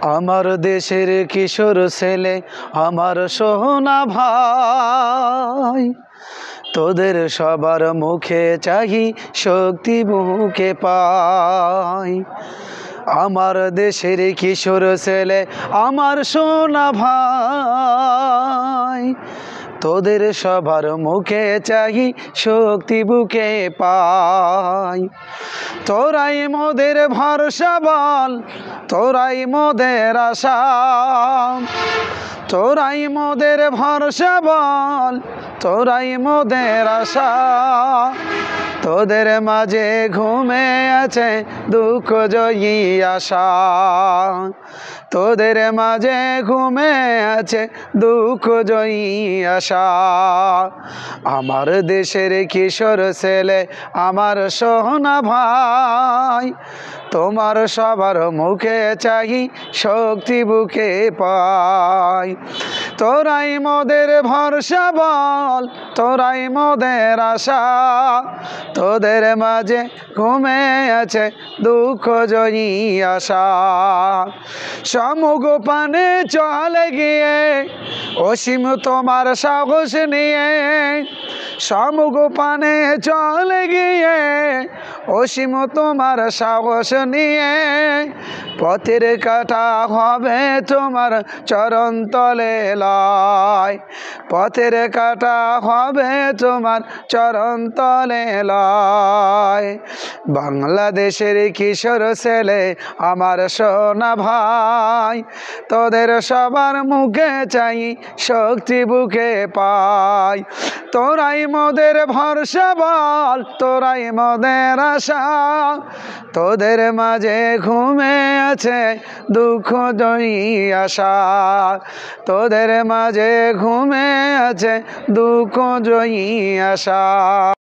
আমার দেশের কিশোর ছেলে, আমার সোহনা ভাই। তোদের সবার মুখে চাহি, শক্তি মুখে পাই। আমার দেশের কিশোর ছেলে, আমার সোনা ভাই। তোদের সবার মুখে চাই, শক্তি বুকে পাই। তোরাই মোদের ভরসা বল, তোরাই মোদের আশা। তোরাই মোদের ভরসা বল, তোরাই মোদের আশা। তোদের মাঝে ঘুমে আছে দুঃখ জয়ী আশা। তোদের মাঝে ঘুমে আছে দুঃখ জয়ী আশা। আমার দেশের কিশোর ছেলে, আমার সোহনা ভাই, তোমার সবার মুখে চাহি, শক্তি বুকে পাই। তোরাই মোদের ভরসা বল, তোরাই মোদের আশা। তোদের মাঝে ঘুমে আছে দুঃখ জয়ী আশা। সমগোপানে পানে চলে গিয়ে অসীম তোমার সাহস নিয়ে সমগোপানে পানে চলে গিয়ে অসীম তোমার সাহস নিয়ে পথের কাটা হবে তোমার চরণ তলে লয়। পথের কাটা হবে তোমার চরণ তলে লয়। বাংলাদেশের কিশোর ছেলে, আমার সোনা ভাই, তোদের সবার মুখে চাই, শক্তি বুকে পাই। তোরাই মদের ভরসা বল, তোরাই মোদের আশা তোদের মাঝে ঘুমে আছে দুঃখ, জয়ী আশা। তোদের মাঝে ঘুমে আছে দুঃখ, জয়ী আশা।